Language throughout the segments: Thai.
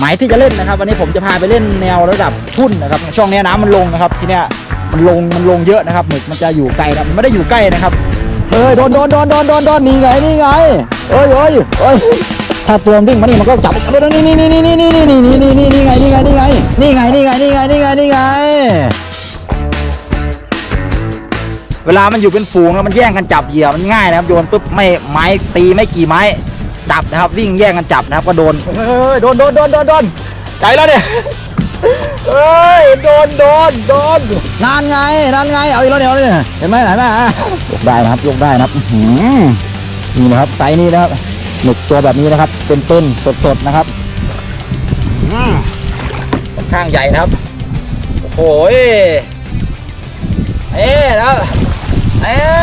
หมายที่จะเล่นนะครับ วันนี้ผมจะพาไปเล่นแนวระดับทุ่นนะครับ ช่วงนี้น้ำมันลงนะครับ ทีเนี้ยมันลงมันลงเยอะนะครับหมึกมันจะอยู่ไกลนะมันไม่ได้อยู่ใกล้นะครับเอ้ยโดนโดนโดนโดนโดนโดนนี่ไงนี่ไงเอ้ยเอ้ยเอ้ยถ้าตัวมันวิ่งมานี่มันก็จับนี่นี่นี่นี่นี่นี่นี่นี่นี่นี่นี่ไงนี่ไงนี่ไงนี่ไงนี่ไงนี่ไงนี่ไงนี่ไงเวลามันอยู่เป็นฝูงแล้วมันแย่งกันจับเหยื่อมันง่ายนะครับโยนปุ๊บไม่ไม้ตีไม่กี่ไม้ ดับนะครับ วิ่งแย่งกันจับนะครับ ก็โดนเฮ้ยโดนโดนโดนโดนโดนใจแล้วเนี่ยเฮ้ยโดนโดนโดนนานไงนานไงเอาอีกแล้วเดี๋ยวเนี่ยเห็นไหมไหนไหมยกได้นะครับยกได้นะครับอื้อหือนี่นะครับไซส์นี้นะครับหมึกตัวแบบนี้นะครับ เป็นต้นสดๆนะครับอืมค่อนข้างใหญ่นะครับโอ้โหเอ๊ะแล้วเอ๊ะ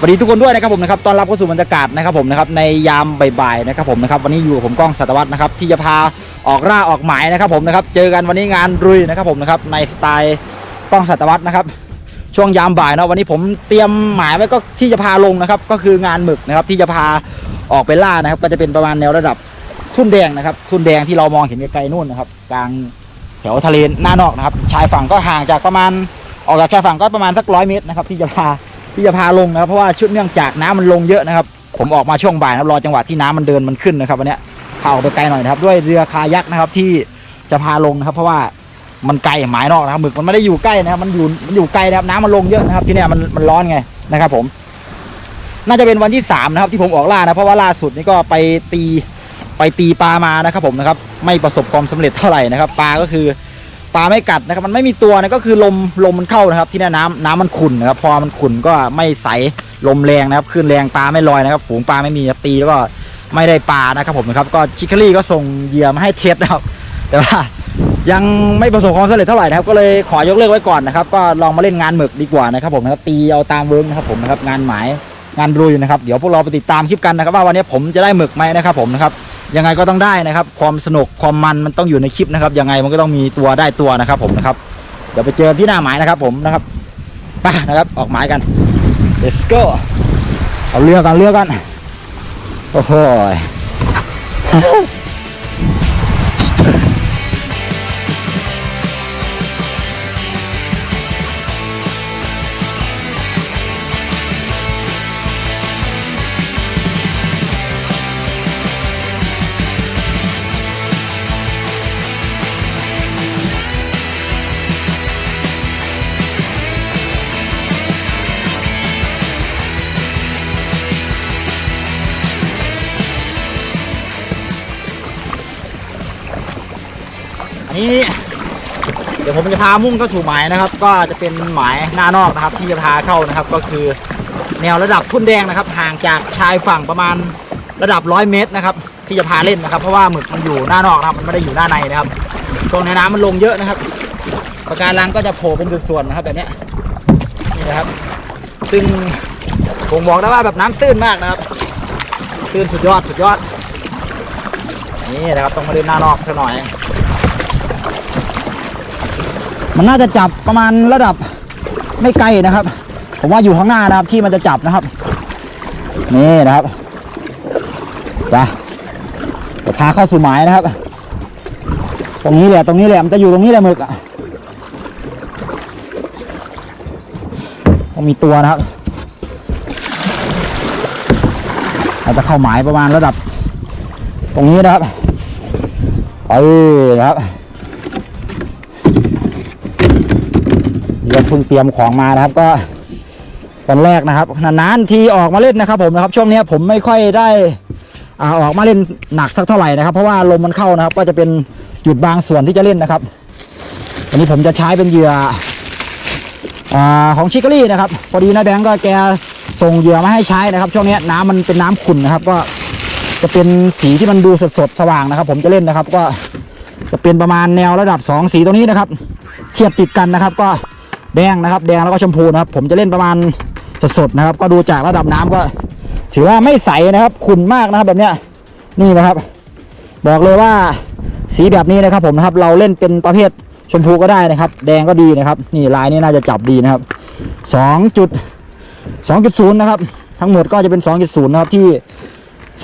สวัสดีทุกคนด้วยนะครับผมนะครับต้อนรับเข้าสู่บรรยากาศนะครับผมนะครับในยามบ่ายๆนะครับผมนะครับวันนี้อยู่กับผมก้องสัตวัฒน์นะครับที่จะพาออกล่าออกหมายนะครับผมนะครับเจอกันวันนี้งานรุยนะครับผมนะครับในสไตล์ก้องสัตวัฒน์นะครับช่วงยามบ่ายเนาะวันนี้ผมเตรียมหมายไว้ก็ที่จะพาลงนะครับก็คืองานหมึกนะครับที่จะพาออกไปล่านะครับก็จะเป็นประมาณแนวระดับทุ่นแดงนะครับทุ่นแดงที่เรามองเห็นไกลๆนู่นนะครับกลางแถวทะเลหน้านอกนะครับชายฝั่งก็ห่างจากประมาณออกจากชายฝั่งก็ประมาณสักร้อยเมตรนะครับที่จะพา ที่จะพาลงนะครับเพราะว่าชุดเนื่องจากน้ำมันลงเยอะนะครับ ผมออกมาช่วงบ่ายนะครับรอจังหวะที่น้ำมันเดินมันขึ้นนะครับวันนี้พาออกไปไกลหน่อยนะครับ ด้วยเรือคายักนะครับที่จะพาลงนะครับ เพราะว่ามันไกลหมายนอกนะครับหมึกมันไม่ได้อยู่ใกล้นะครับ มันอยู่มันอยู่ไกลนะครับน้ำมันลงเยอะนะครับ ที่เนี้ยมันมันร้อนไงนะครับ ผม น่าจะเป็นวันที่สามนะครับ ที่ผมออกล่านะเพราะว่าล่าสุดนี่ก็ไปตีไปตีปลามานะครับ ผมนะครับ ไม่ประสบความสำเร็จเท่าไหร่นะครับ ปลาก็คือ ปลาไม่กัดนะครับ มันไม่มีตัวนะก็คือลมลมมันเข้านะครับที่นี่น้ำน้ำมันขุ่นนะครับพอมันขุ่นก็ไม่ใสลมแรงนะครับคลื่นแรงปลาไม่ลอยนะครับ ฝูงปลาไม่มีตีแล้วก็ไม่ได้ปลานะครับผมนะครับก็ชิคารี่ก็ส่งเหยื่อมาให้เทสนะครับ แต่ว่ายังไม่ประสบความสำเร็จเท่าไหร่นะครับก็เลยขอยกเลิกไว้ก่อนนะครับ ก็ลองมาเล่นงานหมึกดีกว่านะครับผมนะครับตีเอาตามเวิร์กนะครับผมนะครับงานหมายงานรุยนะครับเดี๋ยวพวกเราไปติดตามคลิปกันนะครับว่าวันนี้ผมจะได้หมึกไหมนะครับผมนะครับ ยังไงก็ต้องได้นะครับ ความสนุกความมันมันต้องอยู่ในคลิปนะครับ ยังไงมันก็ต้องมีตัวได้ตัวนะครับผมนะครับ เดี๋ยวไปเจอที่หน้าหมายนะครับผมนะครับไปนะครับออกหมายกัน let's go เอาเรือกันเรือกันโอ้โห นี้เดี๋ยวผมจะพามุ่งเข้าสู่หมายนะครับ ก็จะเป็นหมายหน้านอกนะครับ ที่จะพาเข้านะครับ ก็คือแนวระดับทุ่นแดงนะครับ ห่างจากชายฝั่งประมาณระดับร้อยเมตรนะครับ ที่จะพาเล่นนะครับ เพราะว่าหมึกมันอยู่หน้านอกนะครับ มันไม่ได้อยู่หน้าในนะครับตรงในน้ำมันลงเยอะนะครับปะการังก็จะโผล่เป็นส่วนๆนะครับ แบบนี้นี่นะครับ ซึ่งผมบอกได้ว่าแบบน้ำตื้นมากนะครับ ตื้นสุดยอดสุดยอดนี่นะครับต้องมาเล่นหน้านอกสักหน่อย มันน่าจะจับประมาณระดับไม่ไกลนะครับ ผมว่าอยู่ข้างหน้านะครับที่มันจะจับนะครับ นี่นะครับไปเดี๋ยวพาเข้าสู่หมายนะครับ ตรงนี้แหละตรงนี้แหละมันจะอยู่ตรงนี้แหละหมึกอะต้องมีตัวนะครับเราจะเข้าหมายประมาณระดับ ตรงนี้นะครับไปนะครับ ยังเพิ่งเตรียมของมานะครับก็ตอนแรกนะครับนานๆทีออกมาเล่นนะครับ ผมนะครับช่วงนี้ผมไม่ค่อยได้อ่าออกมาเล่นหนักสักเท่าไหร่นะครับ เพราะว่าลมมันเข้านะครับ ก็จะเป็นจุดบางส่วนที่จะเล่นนะครับวันนี้ผมจะใช้เป็นเหยื่ออ่าของชิคกี้นะครับ พอดีนะแบงก์ก็แกส่งเหยื่อมาให้ใช้นะครับ ช่วงนี้น้ำมันเป็นน้ำขุ่นนะครับ ก็จะเป็นสีที่มันดูสดสดสว่างนะครับ ผมจะเล่นนะครับ ก็จะเป็นประมาณแนวระดับสองสีตรงนี้นะครับ เทียบติดกันนะครับก็ แดงนะครับ แดงแล้วก็ชมพูนะครับ ผมจะเล่นประมาณสดสดๆนะครับ ก็ดูจากระดับน้ำก็ ถือว่าไม่ใสนะครับขุ่นมากนะครับแบบเนี้ยนี่นะครับ บอกเลยว่าสีแบบนี้นะครับ ผมนะครับ เราเล่นเป็นประเภทชมพูก็ได้นะครับ แดงก็ดีนะครับ นี่ลายนี้น่าจะจับดีนะครับสองจุดสองจุดศูนย์นะครับ ทั้งหมดก็จะเป็นสองจุดศูนย์นะครับที่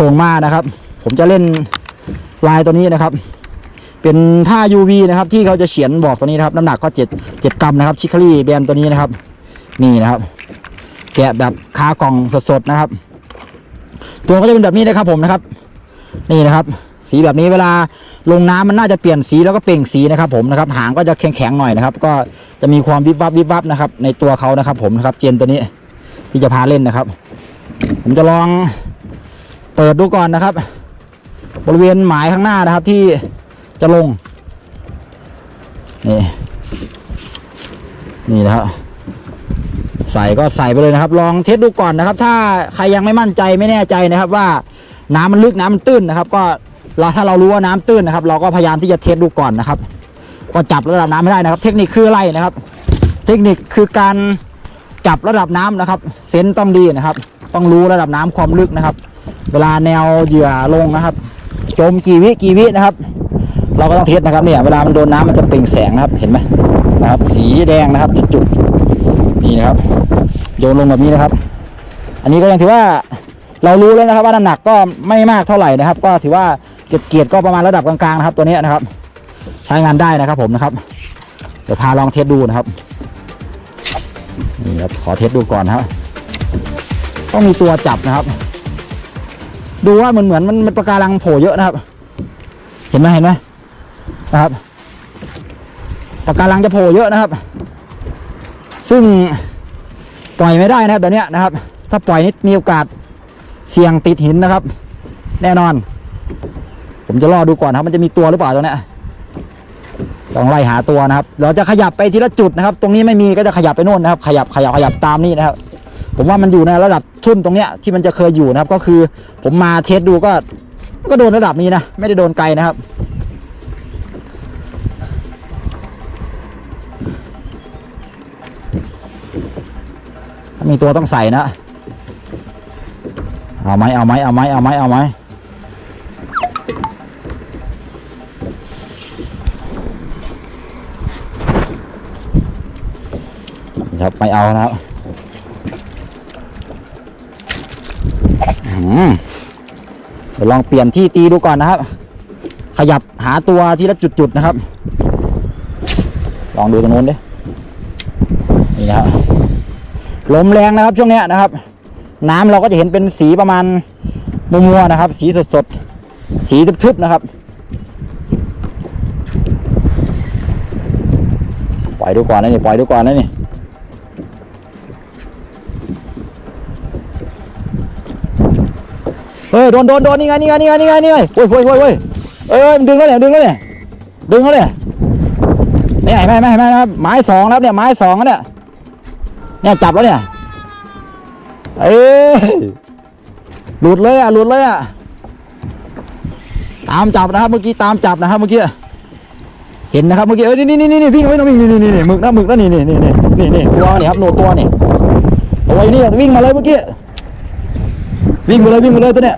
ส่งมานะครับ ผมจะเล่นลายตัวนี้นะครับ เป็นผ้า UV นะครับ ที่เขาจะเขียนบอกตัวนี้นะครับ น้ำหนักก็เจ็ดเจ็ดกรัมนะครับ ชิคารีแบรนด์ตัวนี้นะครับ นี่นะครับ แกะแบบคากล่องสดๆนะครับ ตัวก็จะเป็นแบบนี้นะครับผมนะครับ นี่นะครับ สีแบบนี้เวลาลงน้ำมันน่าจะเปลี่ยนสีแล้วก็เปล่งสีนะครับ ผมนะครับ หางก็จะแข็งๆหน่อยนะครับ ก็จะมีความวิบวับวิบวับนะครับ ในตัวเขานะครับ ผมนะครับ เจนตัวนี้ที่จะพาเล่นนะครับ ผมจะลองเปิดดูก่อนนะครับ บริเวณหมายข้างหน้านะครับที่ จะลง นี่ นี่นะครับใส่ก็ใส่ไปเลยนะครับ ลองเทสดูก่อนนะครับ ถ้าใครยังไม่มั่นใจไม่แน่ใจนะครับ ว่าน้ำมันลึกน้ำมันตื้นนะครับ ก็เราถ้าเรารู้ว่าน้ำตื้นนะครับ เราก็พยายามที่จะเทสดูก่อนนะครับ ก็จับระดับน้ำไม่ได้นะครับ เทคนิคคืออะไรนะครับ เทคนิคคือการจับระดับน้ำนะครับ เซนส์ต้องดีนะครับ ต้องรู้ระดับน้ำความลึกนะครับ เวลาแนวเหยื่อลงนะครับ จมกี่วิกี่วินะครับ เราก็ต้องเทสนะครับเนี่ยเวลามันโดนน้ำมันจะเปล่งแสงนะครับเห็นไหมนะครับ สีแดงนะครับ จุดๆนี่นะครับ โยนลงแบบนี้นะครับ อันนี้ก็ยังถือว่าเรารู้แล้วนะครับ ว่าน้ำหนักก็ไม่มากเท่าไหร่นะครับ ก็ถือว่าเก็บเกียรติก็ประมาณระดับกลางๆนะครับ ตัวนี้นะครับ ใช้งานได้นะครับผมนะครับ เดี๋ยวพาลองเทสดูนะครับนี่ครับขอเทสดูก่อนครับต้องมีตัวจับนะครับ ดูว่าเหมือนเหมือนมันมันปะการังโผล่เยอะนะครับ เห็นไหมเห็นไหม นะครับปะการังจะโผล่เยอะนะครับ ซึ่งปล่อยไม่ได้นะครับแบบเนี้นะครับ ถ้าปล่อยนิดมีโอกาสเสี่ยงติดหินนะครับ แน่นอน ผมจะรอดูก่อนครับมันจะมีตัวหรือเปล่าตรงนี้ต้องไล่หาตัวนะครับ เราจะขยับไปทีละจุดนะครับ ตรงนี้ไม่มีก็จะขยับไปโน่นนะครับ ขยับขยับขยับตามนี่นะครับ ผมว่ามันอยู่ในระดับทุ่นตรงเนี้ยที่มันจะเคยอยู่นะครับ ก็คือผมมาเทสดูก็ ก็โดนระดับนี้นะ ไม่ได้โดนไกลนะครับ มีตัวต้องใส่นะ เอาไหมเอาไหมเอาไหมเอาไหมเอาไหมครับไม่เอานะครับอื้อหือเดี๋ยวลองเปลี่ยนที่ตีดูก่อนนะครับ ขยับหาตัวทีละจุดๆนะครับ ลองดูตรงนู้นดินี่นะครับ ลมแรงนะครับช่วงนี้นะครับ น้ำเราก็จะเห็นเป็นสีประมาณมัวๆนะครับ สีสดๆ สีทึบๆนะครับ ปล่อยดูก่อนนะนี่ปล่อยดูก่อนนะนี่เฮ้ยโดนโดนโดนนี่ไงนี่ไงนี่ไงนี่ไงนี่ไงโว้ยโว้ยโว้ยโว้ยเอ้ยดึงแล้วเนี่ยดึงแล้วเนี่ยดึงแล้วเนี่ยเนี่ยเห็นไมเห็นไมเห็นไหมนะครับไม้สองนะครับเนี่ยไม้สองแล้วเนี่ย เนี่ยจับแล้วเนี่ย เอ้ยหลุดเลยอะหลุดเลยอะตามจับนะครับเมื่อกี้ตามจับนะครับเมื่อกี้เห็นนะครับเมื่อกี้เอ้ยนี่นี่นี่นี่วิ่งไว้นะวิ่งนี่นี่นี่หมึกนะหมึกนะนี่นี่นี่นี่นี่นี่ตัวนี่ครับโนตัวนี่ตัวนี่วิ่งมาเลยเมื่อกี้วิ่งมาเลยวิ่งมาเลยตัวเนี้ย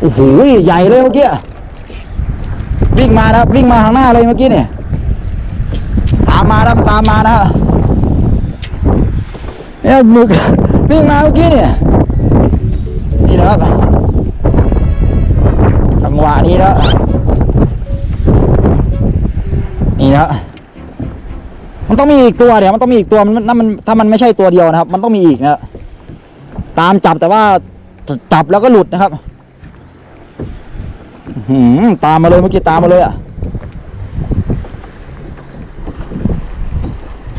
โอ้โหใหญ่เลยเมื่อกี้วิ่งมานะครับวิ่งมาข้างหน้าเลยเมื่อกี้เนี่ยตามมานะตามมานะ เนี่ยหมึกวิ่งมาเมื่อกี้เนี่ยนี่นะครับจังหวะนี้นะนี่นะมันต้องมีอีกตัวเดี๋ยวมันต้องมีอีกตัวมันนั่นมันถ้ามันไม่ใช่ตัวเดียวนะครับ มันต้องมีอีกนะตามจับแต่ว่าจับแล้วก็หลุดนะครับหือตามมาเลยเมื่อกี้ตามมาเลยอะ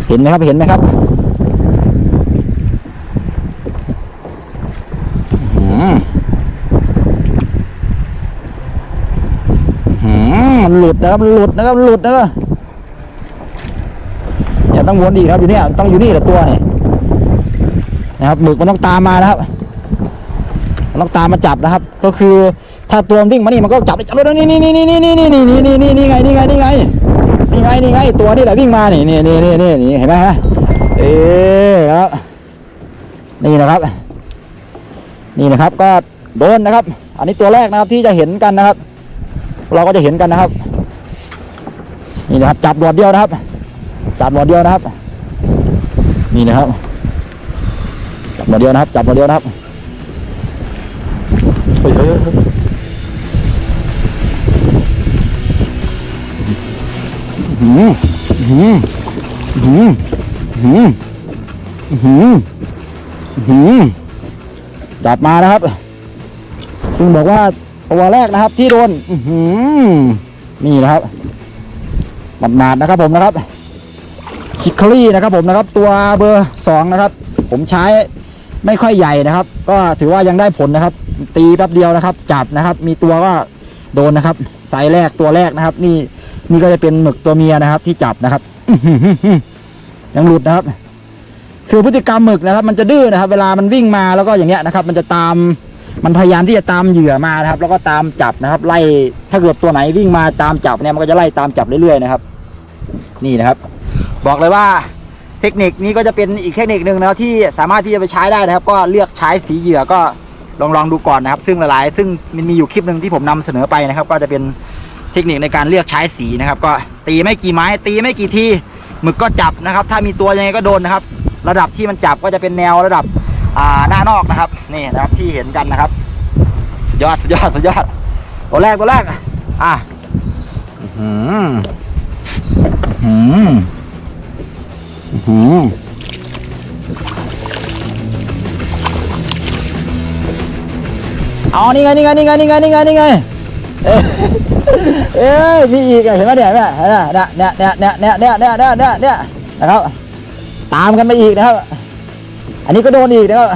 เห็นไหมครับเห็นไหมครับอื้อหืออื้อหือมั นะครับหลุดนะครับหลุดนะครับเเนี่ยต้องวนอีกนะครับอยู่เนี่ยต้องอยู่นี่แหละตัวนี่นะครับหมึกมันต้องตามมานะครับมันต้องตามมาจับนะครับ ก็คือถ้าตัวมันวิ่งมานี่มันก็จับได้จับเลยนี่นี่นี่นี่นี่นี่นี่นี่นี่นี่นี่ไงนี่ไงนี่ไงนี่ไงนี่ไงตัวนี่แหละวิ่งมานี่นี่นี่นี่นี่นี่เห็นไหมฮะเอ๊ครับนี่นะครับ นี่นะครับก็โดนนะครับ อันนี้ตัวแรกนะครับที่จะเห็นกันนะครับ เราก็จะเห็นกันนะครับ นี่นะครับ จับหลอดเดียวนะครับ จับหลอดเดียวนะครับ นี่นะครับ จับหลอดเดียวนะครับ จับหลอดเดียวนะครับเฮ้ยเฮ้ยหืมหืมหืมหืมหืมหืมจับมานะครับคุณบอกว่าตัวแรกนะครับ ที่โดนหือนี่นะครับ หมาดๆนะครับผมนะครับคิกคลี่นะครับผมนะครับ ตัวเบอร์สองนะครับ ผมใช้ไม่ค่อยใหญ่นะครับ ก็ถือว่ายังได้ผลนะครับ ตีแป๊บเดียวนะครับ จับนะครับ มีตัวก็โดนนะครับไซส์แรกตัวแรกนะครับ นี่นี่ก็จะเป็นหมึกตัวเมียนะครับ ที่จับนะครับยังหลุดนะครับ คือพฤติกรรมหมึกนะครับ มันจะดื้อนะครับ เวลามันวิ่งมาแล้วก็อย่างเงี้ยนะครับ มันจะตาม มันพยายามที่จะตามเหยื่อมานะครับ แล้วก็ตามจับนะครับ ไล่ถ้าเกิดตัวไหนวิ่งมาตามจับเนี่ยมันก็จะไล่ตามจับเรื่อยๆนะครับ นี่นะครับ บอกเลยว่าเทคนิคนี้ก็จะเป็นอีกเทคนิคหนึ่งนะครับที่สามารถที่จะไปใช้ได้นะครับ ก็เลือกใช้สีเหยื่อก็ลองลองดูก่อนนะครับ ซึ่งหลายๆ ซึ่งมันมีอยู่คลิปหนึ่งที่ผมนำเสนอไปนะครับ ก็จะเป็นเทคนิคในการเลือกใช้สีนะครับ ก็ตีไม่กี่ไม้ ตีไม่กี่ทีหมึกก็จับนะครับ ถ้ามีตัวยังไงก็โดนนะครับ ระดับที่มันจับก็จะเป็นแนวระดับ อ่าหน้านอกนะครับนี่นะครับที่เห็นกันนะครับสุดยอดสุดยอดสุดยอดตัวแรกตัวแรกอะอื้อหืออื้อหืออื้อหือเอานี่ไงนี่ไงนี่ไงนี่ไงนี่ไงนี่ไงเอ้ยเอ้ยมีอีกเห็นไหมเนี่ยเนี่ยเนี่ยเนี่ยเนี่ยเนี่ยเนี่ยเนี่ยเนี่ยเนี่ยเนี่ยนะครับ ตามกันไปอีกนะครับ อันนี้ก็โดนอีกนะครับ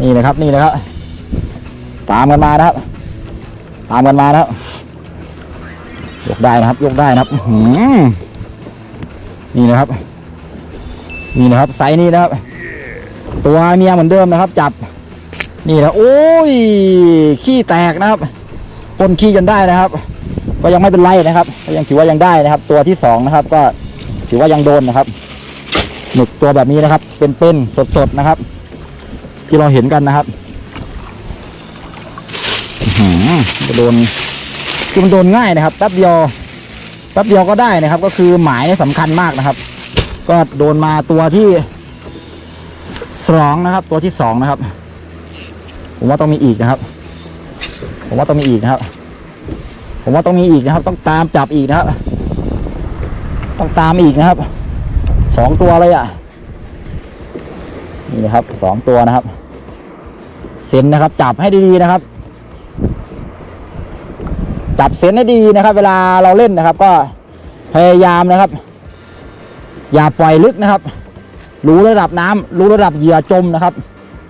นี่นะครับนี่นะครับ ตามกันมานะครับ ตามกันมานะครับยกได้นะครับยกได้นะครับหนี่นะครับ นี่นะครับไซส์นี้นะครับ ตัวเมียเหมือนเดิมนะครับ จับ นี่นะโอ้ยขี้แตกนะครับพ่นขี้จนได้นะครับ ก็ยังไม่เป็นไรนะครับ ก็ยังถือว่ายังได้นะครับ ตัวที่สองนะครับ ก็ถือว่ายังโดนนะครับ หมึกตัวแบบนี้นะครับ เป็นๆสดๆนะครับ ที่เราเห็นกันนะครับหือจะโดนคือมันโดนง่ายนะครับแป๊บเดียวแป๊บเดียวก็ได้นะครับ ก็คือหมายสำคัญมากนะครับ ก็โดนมาตัวที่สองนะครับ ตัวที่สองนะครับ ผมว่าต้องมีอีกนะครับ ผมว่าต้องมีอีกนะครับ ผมว่าต้องมีอีกนะครับ ต้องตามจับอีกนะครับ ต้องตามอีกนะครับ สองตัวเลยอะ นี่นะครับสองตัวนะครับ เซนนะครับ จับให้ดีๆนะครับ จับเซนให้ดีนะครับ เวลาเราเล่นนะครับ ก็พยายามนะครับ อย่าปล่อยลึกนะครับ รู้ระดับน้ำรู้ระดับเหยื่อจมนะครับ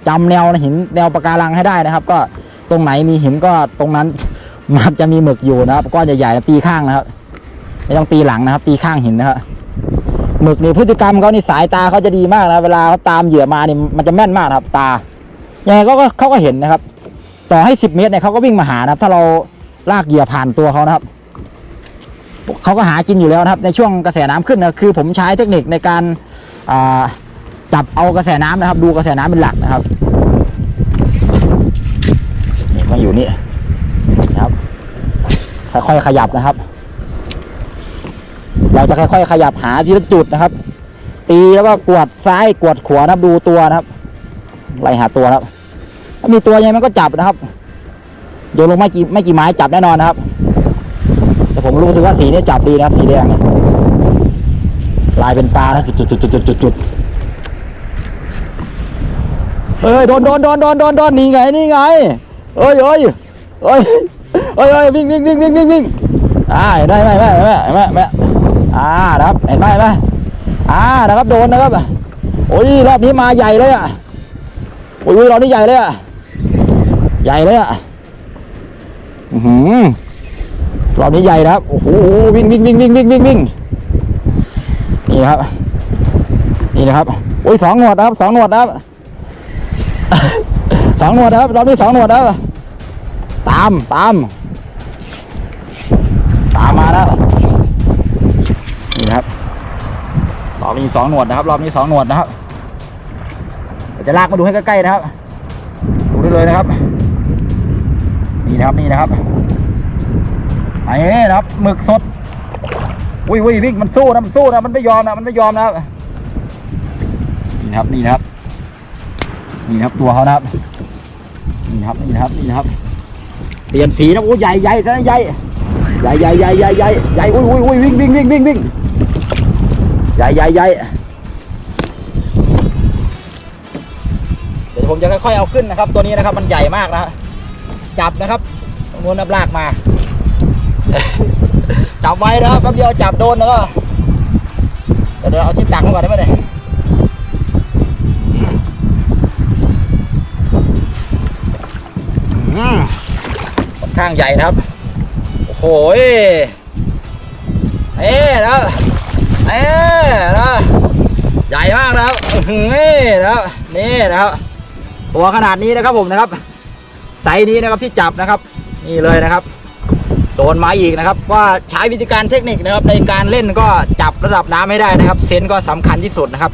จำแนวหินแนวปะการังให้ได้นะครับ ก็ตรงไหนมีหินก็ตรงนั้นมันจะมีหมึกอยู่นะครับก้อนใหญ่ๆตีข้างนะครับ ไม่ต้องตีหลังนะครับตีข้างหินนะครับ หมึกนี่พฤติกรรมเขานี่สายตาเขาจะดีมากนะเวลาเขาตามเหยื่อมานี่มันจะแม่นมากครับ ตายังไงก็ก็เขาก็เห็นนะครับ ต่อให้สิบเมตรเนี่ยเขาก็วิ่งมาหานะครับ ถ้าเราลากเหยื่อผ่านตัวเขานะครับเขาก็หากินอยู่แล้วนะครับ ในช่วงกระแสน้ำขึ้นนะคือ ผมใช้เทคนิคในการาจับเอากระแสน้ำนะครับ ดูกระแสน้ำเป็นหลักนะครับนี่มาอยู่นี่นะครับค่อยๆขยับนะครับ เราจะค่อยๆ ขยับหาทีละจุดนะครับ ตีแล้วก็กวดซ้ายกวดขวานะครับดูตัวนะครับไล่หาตัวครับถ้ามีตัวยังไงมันก็จับนะครับโยนลงไม่กี่ไม่กี่ไม้จับแน่นอนนะครับ แต่ผมรู้สึกว่าสีนี้จับดีนะครับ สีแดงเนี่ยลายเป็นปลานะจุดจุดจุดจุดจุดจุดจุดเอ้ยโดนโดนโดนโดนโดนโดนนี่ไงนี่ไงเอ้ยเอ้ยเอ้ยเอ้ยเอ้ยวิ่งวิ่งวิ่งวิ่งวิ่งวิ่งอ่าเห็นไหมเห็นไหมเห็นไหมเห็นไหมเห็นไหม อ่านะครับเห็นไหมเห็นไหมอ่านะครับโดนนะครับโอ้ยรอบนี้มาใหญ่เลยอะโอ้ยรอบนี้ใหญ่เลยอะใหญ่เลยอะอือหือรอบนี้ใหญ่นะครับโอ้โหวิ่งวิ่งวิ่งวิ่งวิ่งวิ่งวิ่งนี่ครับ นี่นะครับโอ้ยสองหนวดนะครับสองหนวดนะครับสองหนวดนะครับรอบนี้สองหนวดนะครับตามตาม นี้สองหนวดนะครับ รอบนี้สองหนวดนะครับจะลากมาดูให้ใกล้ๆนะครับ ดูได้เลยนะครับ นี่นะครับนี่นะครับไอ้นะครับหมึกสดอุ้ยอุ้ยวิ่งมันสู้นะมันสู้นะมันไม่ยอมนะมันไม่ยอมนะครับนี่นะครับนี่นะครับนี่นะครับตัวเขานะครับนี่นะครับนี่นะครับนี่นะครับเปลี่ยนสีนะโอ้ใหญ่ใหญ่นะใหญ่ใหญ่ใหญ่ใหญ่ใหญ่ใหญ่ใหญ่อุ้ยอุ้ยอุ้ยวิ่งวิ่งวิ่งวิ่งวิ่ง ใหญ่ใหญ่ใหญ่เดี๋ยวผมจะค่อยๆเอาขึ้นนะครับ ตัวนี้นะครับมันใหญ่มากนะจับนะครับม้วนนับลากมา จับไว้นะครับแป๊บเดียวจับโดนแล้วก็เดี๋ยวเอาที่ตักมาก่อนได้ไหมเนี่ยค่อนข้างใหญ่นะครับ โอ้โหเอ๊ะนะครับ เอ๊นะใหญ่มากนะครับอื้นี่นะครับนี่นะครับตัวขนาดนี้นะครับผมนะครับไซส์นี้นะครับที่จับนะครับ นี่เลยนะครับโดนไม้อีกนะครับ ว่าใช้วิธีการเทคนิคนะครับในการเล่นก็จับระดับน้ำให้ได้นะครับ เซนส์ก็สำคัญที่สุดนะครับ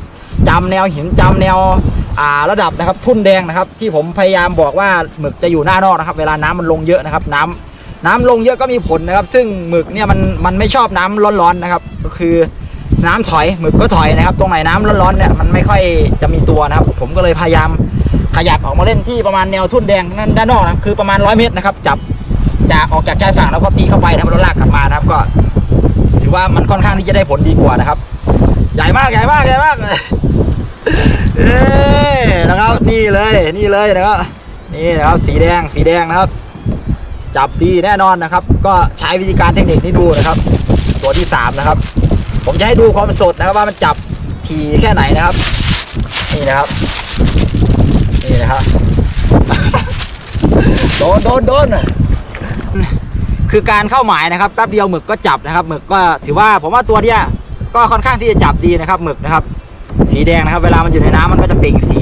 จำแนวหินจำแนวอ่าระดับนะครับ ทุ่นแดงนะครับ ที่ผมพยายามบอกว่าหมึกจะอยู่หน้านอกนะครับ เวลาน้ำมันลงเยอะนะครับ น้ำน้ำลงเยอะก็มีผลนะครับ ซึ่งหมึกเนี่ยมันมันไม่ชอบน้ำร้อนๆนะครับ ก็คือ น้ำถอยหมึกก็ถอยนะครับ ตรงไหนน้ำร้อนๆเนี่ยมันไม่ค่อยจะมีตัวนะครับ ผมก็เลยพยายามขยับออกมาเล่นที่ประมาณแนวทุ่นแดงนั่นด้านนอกนะคือประมาณร้อยเมตรนะครับ จับจากออกจากชายฝั่งแล้วก็ตีเข้าไปนะครับแล้วลากกลับมานะครับก็ ถือว่ามันค่อนข้างที่จะได้ผลดีกว่านะครับ ใหญ่มากใหญ่มากใหญ่มากเอ้ยนะครับนี่เลยนี่เลยนะครับนี่นะครับสีแดงสีแดงนะครับ จับดีแน่นอนนะครับ ก็ใช้วิธีการเทคนิคนี้ดูนะครับ ตัวที่สามนะครับ ผมจะให้ดูความสดนะครับว่ามันจับถี่แค่ไหนนะครับ นี่นะครับ นี่นะครับโดนโดนโดนคือการเข้าหมายนะครับแป๊บเดียวหมึกก็จับนะครับหมึกก็ถือว่าผมว่าตัวเนี้ยก็ค่อนข้างที่จะจับดีนะครับหมึกนะครับ สีแดงนะครับ เวลามันอยู่ในน้ำมันก็จะเปล่งสี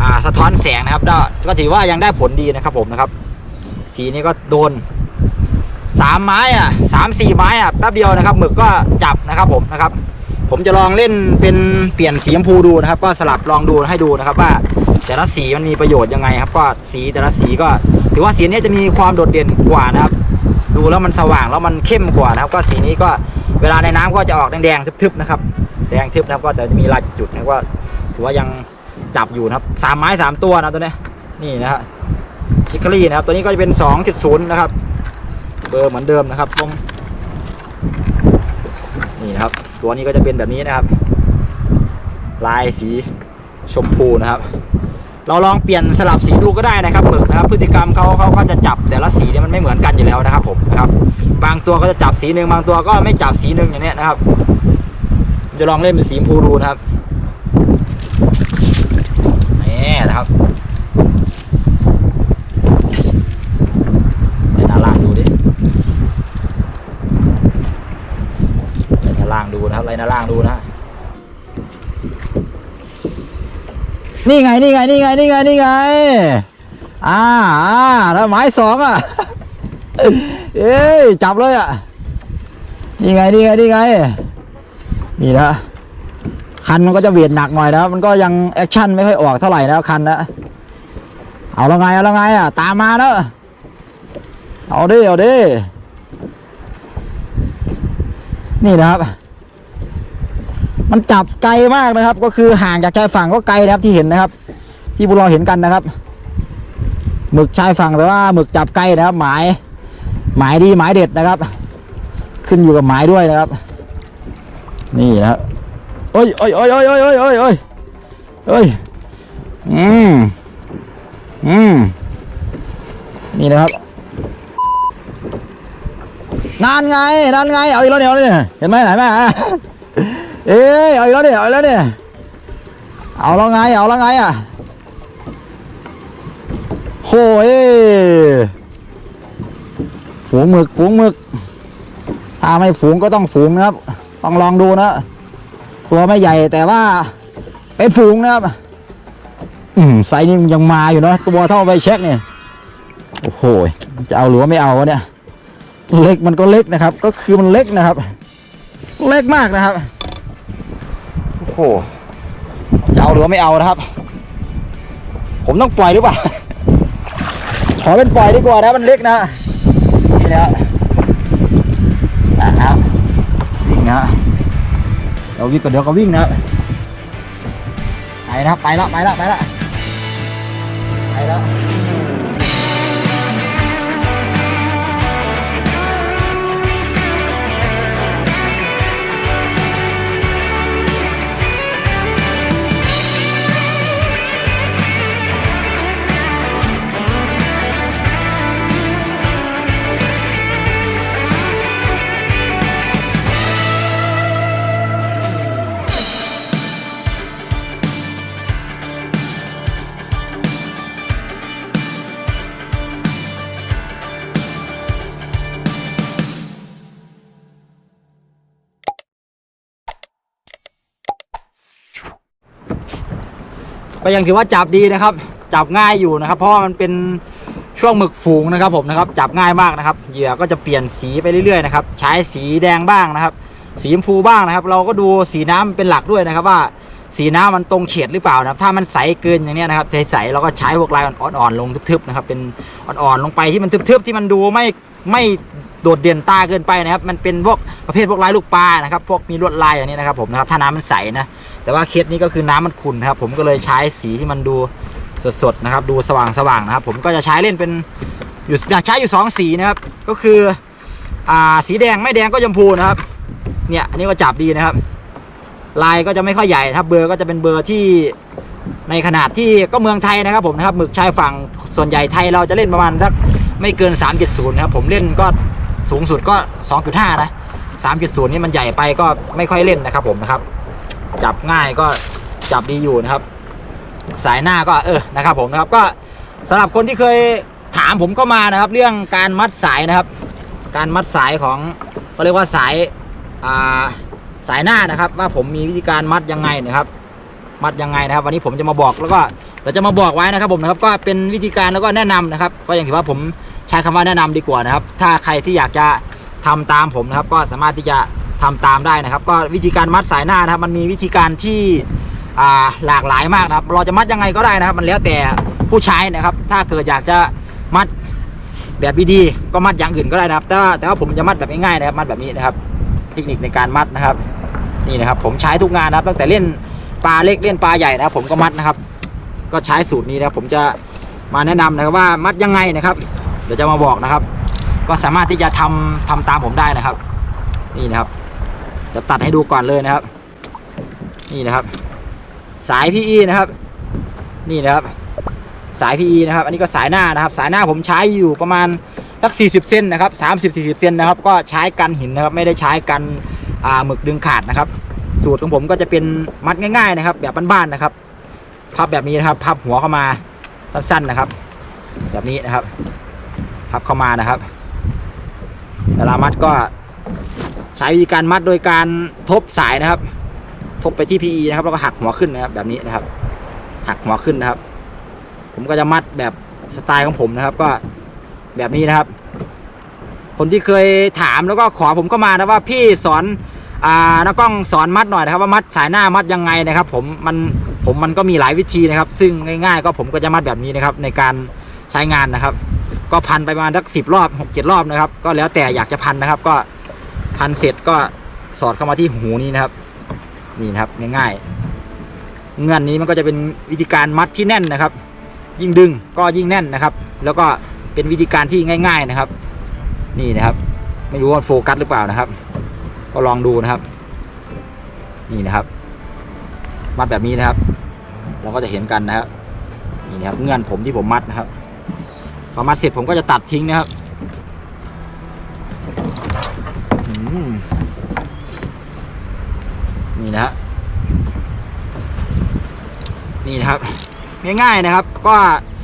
อ่าสะท้อนแสงนะครับก็ถือว่ายังได้ผลดีนะครับผมนะครับ สีนี้ก็โดน สามไม้อะสามสี่ไม้อะแป๊บเดียวนะครับหมึกก็จับนะครับผมนะครับ ผมจะลองเล่นเป็นเปลี่ยนสีชมพูดูนะครับ ก็สลับลองดูให้ดูนะครับว่าแต่ละสีมันมีประโยชน์ยังไงครับ ก็สีแต่ละสีก็ ถือว่าสีนี้จะมีความโดดเด่นกว่านะครับ ดูแล้วมันสว่างแล้วมันเข้มกว่านะครับ ก็สีนี้ก็เวลาในน้ำก็จะออกแดงๆทึบๆนะครับแดงทึบนะครับก็จะมีลายจุดๆนะว่าถือว่ายังจับอยู่นะครับสามไม้สามตัวนะตัวนี้นี่นะฮะชิคคลี่นะครับตัวนี้ก็จะเป็นสองจุดศูนย์นะครับ เบอร์เหมือนเดิมนะครับผมนี่นะครับ ตัวนี้ก็จะเป็นแบบนี้นะครับ ลายสีชมพูนะครับ เราลองเปลี่ยนสลับสีดูก็ได้นะครับหมึกนะครับ พฤติกรรมเขาเขาก็จะจับแต่ละสีเนี่ยมันไม่เหมือนกันอยู่แล้วนะครับผมนะครับ บางตัวก็จะจับสีหนึ่งบางตัวก็ไม่จับสีหนึ่งอย่างเนี้ยนะครับ จะลองเล่นเป็นสีชมพูดูนะครับนี่นะครับเล่นหน้าล่างดูดิเล่นหน้าล่างดูนะครับเล่นหน้าล่างดูนะ นี่ไงนี่ไงนี่ไงนี่ไงนี่ไงอ่าอ่าแล้วไม้สองอะเอ้ยจับเลยอะนี่ไงนี่ไงนี่ไงนี่นะคันมันก็จะเวียดหนักหน่อยนะมันก็ยังแอคชั่นไม่ค่อยออกเท่าไหร่นะคันนะเอาล้วไงเอาล้วไงอะตามมาแล้วเอาดิเอาดินี่นะครับ มันจับไกลมากนะครับ ก็คือห่างจากชายฝั่งก็ไกลนะครับที่เห็นนะครับ ที่พวกเราเห็นกันนะครับหมึกชายฝั่งแต่ว่าหมึกจับไกลนะครับ หมาย หมายดีหมายเด็ดนะครับ ขึ้นอยู่กับหมายด้วยนะครับ นี่นะครับโอ้ยโอ้ยโอ้ยโอ้ยโอ้ยโอ้ยโอ้ยโอ้ยโอ้ยอืมอืมนี่นะครับนานไงนานไงเอาอีกแล้วเนี่ยเอาอีกแล้วเนี่ยเห็นไหมไหนไหม เอ้ยเอาอีกแล้วเนี่ยเอาแล้วเนี่ยเอาแล้วไงเอาแล้วไงอะโหยฝูงหมึกฝูงหมึกถ้าไม่ฝูงก็ต้องฝูงนะครับ ต้องลองดูนะ ตัวไม่ใหญ่แต่ว่าเป็นฝูงนะครับ อืมไซนี้มันยังมาอยู่นะตัวเท่าไปเช็คเนี่ยโอ้โหจะเอาหรือว่าไม่เอาเนี่ย เล็กมันก็เล็กนะครับ ก็คือมันเล็กนะครับ เล็กมากนะครับ โอ้โหจะเอาหรือไม่เอานะครับ ผมต้องปล่อยหรือเปล่า ขอเป็นปล่อยดีกว่านะมันเล็กนะนี่นะครับอะนะครับวิ่งนะเดี๋ยววิ่งก็เดี๋ยวก็วิ่งนะไปนะไปล้วไปล้วไปล้วไปแล้ว ก็ยังถือว่าจับดีนะครับ จับง่ายอยู่นะครับ เพราะว่ามันเป็นช่วงหมึกฝูงนะครับผมนะครับจับง่ายมากนะครับ เหยื่อก็จะเปลี่ยนสีไปเรื่อยๆนะครับใช้สีแดงบ้างนะครับ สีชมพูบ้างนะครับ เราก็ดูสีน้ำเป็นหลักด้วยนะครับว่าสีน้ำมันตรงเฉดหรือเปล่านะครับ ถ้ามันใสเกินอย่างนี้นะครับใสๆเราก็ใช้พวกลายอ่อนๆลงทึบๆนะครับเป็นอ่อนๆลงไปที่มันทึบๆที่มันดูไม่ไม่ โดดเด่นตาเกินไปนะครับ มันเป็นพวกประเภทพวกลายลูกปลานะครับพวกมีลวดลายอย่างนี้นะครับผมนะครับถ้าน้ำมันใสนะแต่ว่าเคสนี้ก็คือน้ำมันขุ่นนะครับ ผมก็เลยใช้สีที่มันดูสดๆนะครับ ดูสว่างๆนะครับ ผมก็จะใช้เล่นเป็นอยู่อยากใช้อยู่สองสีนะครับ ก็คืออ่าสีแดงไม่แดงก็ชมพูนะครับ เนี่ยอันนี้ก็จับดีนะครับ ลายก็จะไม่ค่อยใหญ่นะครับ เบอร์ก็จะเป็นเบอร์ที่ในขนาดที่ก็เมืองไทยนะครับผมนะครับหมึกชายฝั่งส่วนใหญ่ไทยเราจะเล่นประมาณสักไม่เกิน3.0นะครับผมเล่นก็ สูงสุดก็ 2.5 นะ 3.0 นี่มันใหญ่ไปก็ไม่ค่อยเล่นนะครับผมนะครับ จับง่ายก็จับดีอยู่นะครับ สายหน้าก็เออนะครับผมนะครับก็สำหรับคนที่เคยถามผมก็มานะครับ เรื่องการมัดสายนะครับ การมัดสายของเขาเรียกว่าสายอ่าสายหน้านะครับ ว่าผมมีวิธีการมัดยังไงนะครับ มัดยังไงนะครับ วันนี้ผมจะมาบอกแล้วก็เราจะมาบอกไว้นะครับผมนะครับ ก็เป็นวิธีการแล้วก็แนะนำนะครับ ก็อย่างที่ว่าผม ช้คำว่าแนะนำดีกว่านะครับ ถ้าใครที่อยากจะทำตามผมนะครับ ก็สามารถที่จะทำตามได้นะครับ ก็วิธีการมัดสายหน้านะครับ มันมีวิธีการที่หลากหลายมากนะครับ เราจะมัดยังไงก็ได้นะครับ มันแล้วแต่ผู้ใช้นะครับ ถ้าเกิดอยากจะมัดแบบดีๆก็มัดอย่างอื่นก็ได้นะครับ แต่ว่าแต่ว่าผมจะมัดแบบง่ายๆนะครับ มัดแบบนี้นะครับ เทคนิคในการมัดนะครับ นี่นะครับ ผมใช้ทุกงานนะครับ ตั้งแต่เล่นปลาเล็กเล่นปลาใหญ่นะครับ ผมก็มัดนะครับ ก็ใช้สูตรนี้นะผมจะมาแนะนำนะครับว่ามัดยังไงนะครับ ดี๋ยวจะมาบอกนะครับ ก็สามารถที่จะทำทำตามผมได้นะครับ นี่นะครับเดี๋ยวตัดให้ดูก่อนเลยนะครับ นี่นะครับ สาย PE นะครับ นี่นะครับ สาย PE นะครับ อันนี้ก็สายหน้านะครับ สายหน้าผมใช้อยู่ประมาณสัก 40เซนนะครับ30 40เซนนะครับ ก็ใช้กันหินนะครับ ไม่ได้ใช้กันหมึกดึงขาดนะครับ สูตรของผมก็จะเป็นมัดง่าย ๆ นะครับ แบบบ้านๆนะครับพับแบบนี้นะครับ พับหัวเข้ามาสั้นๆนะครับ แบบนี้นะครับ พับเข้ามานะครับ เวลามัดก็ใช้วิธีการมัดโดยการทบสายนะครับ ทบไปที่ PE นะครับแล้วก็หักหัวขึ้นนะครับแบบนี้นะครับ หักหัวขึ้นนะครับ ผมก็จะมัดแบบสไตล์ของผมนะครับ ก็แบบนี้นะครับ คนที่เคยถามแล้วก็ขอผมก็มานะว่าพี่สอนอ่านักกล้องสอนมัดหน่อยนะครับ ว่ามัดสายหน้ามัดยังไงนะครับ ผมมันผมมันก็มีหลายวิธีนะครับ ซึ่งง่าย ๆ ก็ผมก็จะมัดแบบนี้นะครับ ในการใช้งานนะครับ ก็พันไปประมาณสักสิบรอบหกเจ็ดรอบนะครับ ก็แล้วแต่อยากจะพันนะครับ ก็พันเสร็จก็สอดเข้ามาที่หูนี้นะครับนี่นะครับง่ายๆเงื่อนนี้มันก็จะเป็นวิธีการมัดที่แน่นนะครับ ยิ่งดึงก็ยิ่งแน่นนะครับ แล้วก็เป็นวิธีการที่ง่าย ๆนะครับ นี่นะครับ ไม่รู้ว่าโฟกัสหรือเปล่านะครับ ก็ลองดูนะครับ นี่นะครับ มัดแบบนี้นะครับ เราก็จะเห็นกันนะครับนี่นะครับเงื่อนผมที่ผมมัดนะครับ พอมัดเสร็จผมก็จะตัดทิ้งนะครับนี่นะฮะนี่นะครับ ง่ายๆนะครับ ก็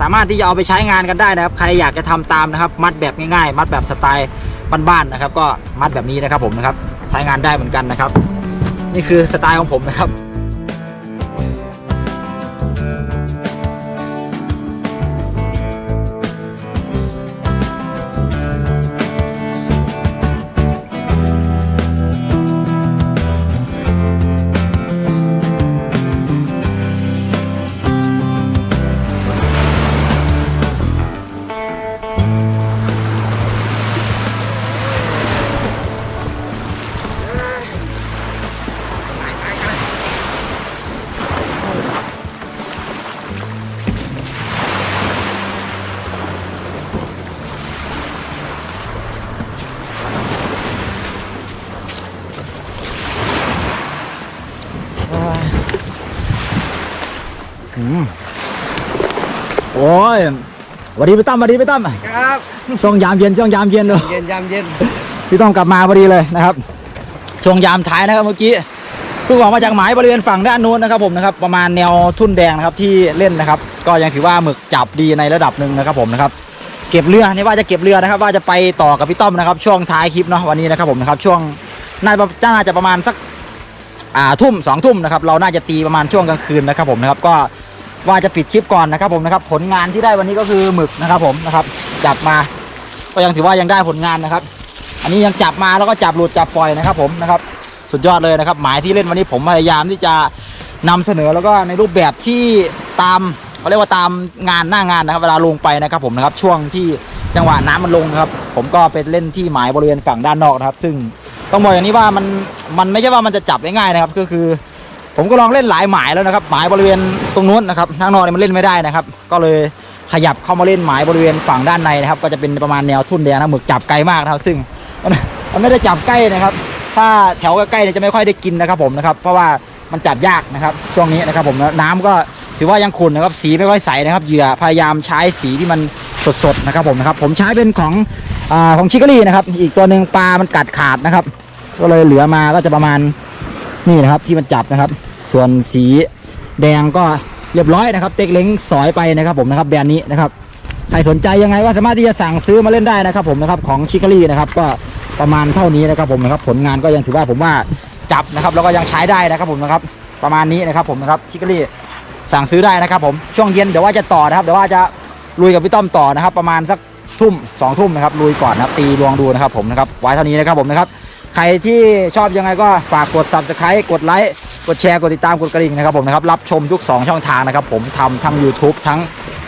สามารถที่จะเอาไปใช้งานกันได้นะครับ ใครอยากจะทำตามนะครับ มัดแบบง่ายๆ มัดแบบสไตล์บ้านๆนะครับ ก็มัดแบบนี้นะครับผมนะครับ ใช้งานได้เหมือนกันนะครับ นี่คือสไตล์ของผมนะครับ โอ้ยสวัสดีพี่ตั้มสวัสดีพี่ตั้มครับช่วงยามเย็นช่วงยามเย็นเนอะเย็นยามเย็นพี่ต้องกลับมาพอดีเลยนะครับ ช่วงยามท้ายนะครับเมื่อกี้เพิ่งออกมาจากหมายบริเวณฝั่งด้านนู้นนะครับผมนะครับประมาณแนวทุ่นแดงนะครับที่เล่นนะครับ ก็ยังถือว่าหมึกจับดีในระดับหนึ่งนะครับผมนะครับเก็บเรือนี่ว่าจะเก็บเรือนะครับ ว่าจะไปต่อกับพี่ต้อมนะครับ ช่วงท้ายคลิปเนาะวันนี้นะครับผมนะครับช่วงน่าจะน่าจะประมาณสักอ่าทุ่มสองทุ่มนะครับเราน่าจะตีประมาณช่วงกลางคืนนะครับผมนะครับก็ ว่าจะปิดคลิปก่อนนะครับผมนะครับ ผลงานที่ได้วันนี้ก็คือหมึกนะครับผมนะครับ จับมา ก็ยังถือว่ายังได้ผลงานนะครับ อันนี้ยังจับมาแล้วก็จับหลุดจับปล่อยนะครับ ผมนะครับ สุดยอดเลยนะครับ หมายที่เล่นวันนี้ผมพยายามที่จะนำเสนอแล้วก็ในรูปแบบที่ตามเขาเรียกว่าตามงานหน้างานนะครับ เวลาลงไปนะครับ ผมนะครับช่วงที่จังหวะน้ำมันลงนะครับ ผมก็ไปเล่นที่หมายบริเวณฝั่งด้านนอกนะครับ ซึ่งต้องบอกอย่างนี้ว่ามันมันไม่ใช่ว่ามันจะจับง่ายๆนะครับ ก็คือ ผมก็ลองเล่นหลายหมายแล้วนะครับ หมายบริเวณตรงนู้นนะครับทางนอกเนี่ยมันเล่นไม่ได้นะครับ ก็เลยขยับเข้ามาเล่นหมายบริเวณฝั่งด้านในนะครับ ก็จะเป็นประมาณแนวทุ่นแดงนะหมึกจับไกลมากนะครับ ซึ่งมันไม่ได้จับใกล้นะครับ ถ้าแถวใกล้ๆเนี่ยจะไม่ค่อยได้กินนะครับ ผมนะครับ เพราะว่ามันจับยากนะครับ ช่วงนี้นะครับ ผมนะน้ำก็ถือว่ายังขุ่นนะครับ สีไม่ค่อยใสนะครับ เหยื่อพยายามใช้สีที่มันสดๆนะครับ ผมนะครับ ผมใช้เป็นของอของชิคกี้นะครับ อีกตัวหนึ่งปลามันกัดขาดนะครับ ก็เลยเหลือมาก็จะประมาณ นี่นะครับที่มันจับนะครับ ส่วนสีแดงก็เรียบร้อยนะครับ เต็กเล้งสอยไปนะครับ ผมนะครับแบรนด์นี้นะครับใครสนใจยังไงก็สามารถที่จะสั่งซื้อมาเล่นได้นะครับ ผมนะครับของชิคกี้นะครับก็ประมาณเท่านี้นะครับ ผมนะครับผลงานก็ยังถือว่าผมว่าจับนะครับแล้วก็ยังใช้ได้นะครับ ผมนะครับประมาณนี้นะครับ ผมนะครับชิคกี้สั่งซื้อได้นะครับ ผมช่วงเย็นเดี๋ยวว่าจะต่อนะครับเดี๋ยวว่าจะลุยกับพี่ต้อมต่อนะครับ ประมาณสักทุ่มสองทุ่มนะครับลุยก่อนนะครับตีดวงดูนะครับ ผมนะครับไว้เท่านี้นะครับผมนะครับ ใครที่ชอบยังไงก็ฝากกด subscribe กดไลค์กดแชร์กดติดตามกดกระดิ่งนะครับผมนะครับรับชมทุก 2 ช่องทางนะครับผมทำทั้ง YouTube ทั้ง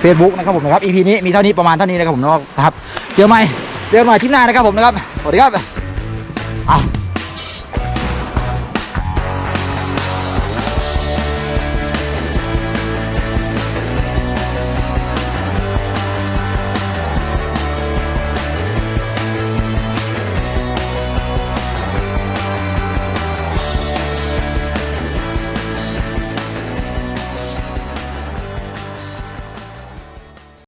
Facebook นะครับผมนะครับ EP นี้มีเท่านี้ประมาณเท่านี้นะครับผมนะครับเจอใหม่เจอกันใหม่ที่หน้านะครับผมนะครับสวัสดีครับอะ